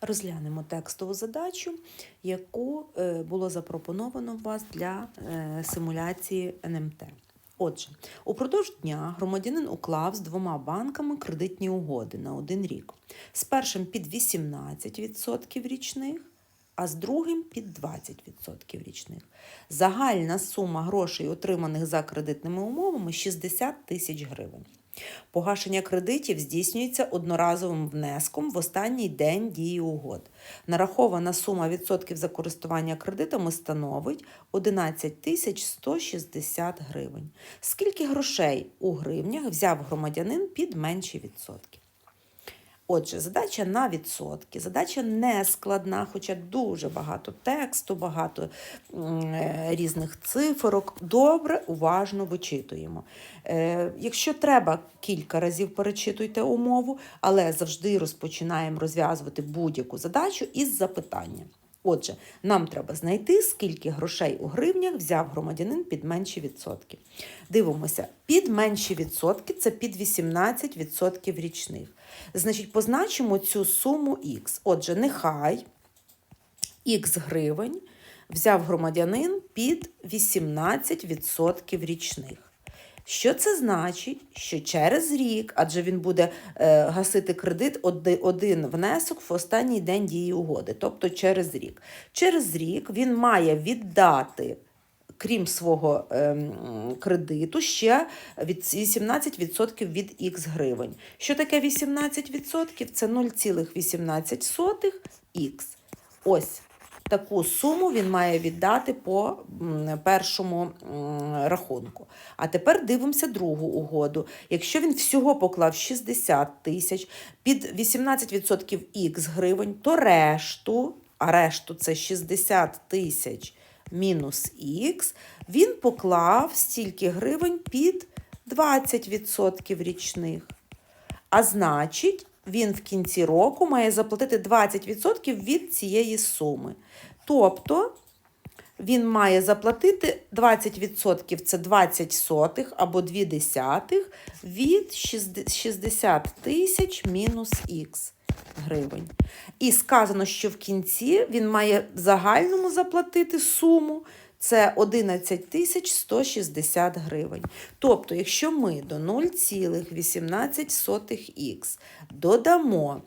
Розглянемо текстову задачу, яку е, було запропоновано вас для е, симуляції НМТ. Отже, упродовж дня громадянин уклав з двома банками кредитні угоди на один рік. З першим під 18% річних, а з другим під 20% річних. Загальна сума грошей, отриманих за кредитними умовами 60 тисяч гривень. Погашення кредитів здійснюється одноразовим внеском в останній день дії угод. Нарахована сума відсотків за користування кредитами становить 11 тисяч 160 гривень. Скільки грошей у гривнях взяв громадянин під менші відсотки? Отже, задача на відсотки. Задача не складна, хоча дуже багато тексту, багато е, різних цифрок. Добре, уважно вичитуємо. Е, якщо треба, кілька разів перечитуйте умову, але завжди розпочинаємо розв'язувати будь-яку задачу із запитання. Отже, нам треба знайти, скільки грошей у гривнях взяв громадянин під менші відсотки. Дивимося, під менші відсотки це під 18% річних. Значить, позначимо цю суму Х. Отже, нехай Х гривень взяв громадянин під 18% річних. Що це значить? Що через рік, адже він буде е, гасити кредит один внесок в останній день дії угоди, тобто через рік. Через рік він має віддати, крім свого ем, кредиту, ще від 18% від х гривень. Що таке 18%? Це 0,18х. Ось таку суму він має віддати по першому рахунку. А тепер дивимося другу угоду. Якщо він всього поклав 60 тисяч під 18% х гривень, то решту, а решту це 60 тисяч мінус х, він поклав стільки гривень під 20% річних. А значить, він в кінці року має заплатити 20% від цієї суми. Тобто він має заплатити 20% це 20 сотих або 2 десятих від 60 тисяч мінус х гривень. І сказано, що в кінці він має в загальному заплатити суму. Це 11 тисяч 160 гривень. Тобто, якщо ми до 0,18х додамо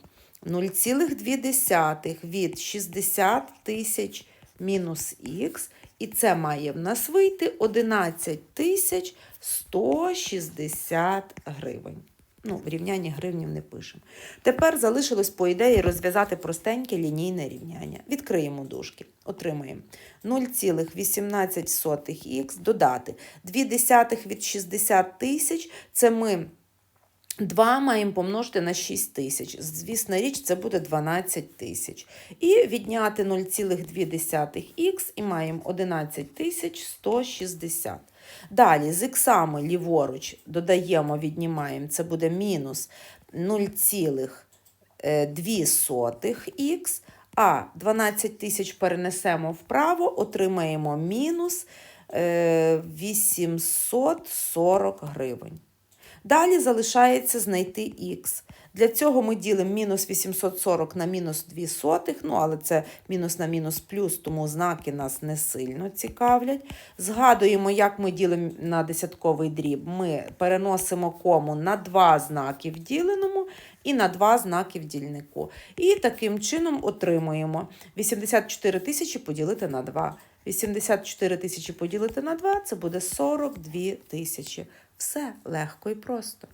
0,2 від 60 тисяч мінус х, і це має в нас вийти 11 тисяч 160 гривень. Ну, в рівнянні гривнів не пишемо. Тепер залишилось, по ідеї, розв'язати простеньке лінійне рівняння. Відкриємо дужки. Отримаємо 0,18х додати 2 десятих від 60 тисяч. Це ми 2 маємо помножити на 6 тисяч. Звісна річ, це буде 12 тисяч. І відняти 0,2х і маємо 11 тисяч 160. Далі з іксами ліворуч додаємо, віднімаємо, це буде мінус 0,2х, а 12 тисяч перенесемо вправо, отримаємо мінус е, 840 гривень. Далі залишається знайти х. Для цього ми ділимо мінус 840 на мінус 2 сотих, ну, але це мінус на мінус плюс, тому знаки нас не сильно цікавлять. Згадуємо, як ми ділимо на десятковий дріб. Ми переносимо кому на два знаки в діленому і на два знаки в дільнику. І таким чином отримуємо 84 тисячі поділити на 2. 84 тисячі поділити на 2 це буде 42 тисячі. Все легко і просто.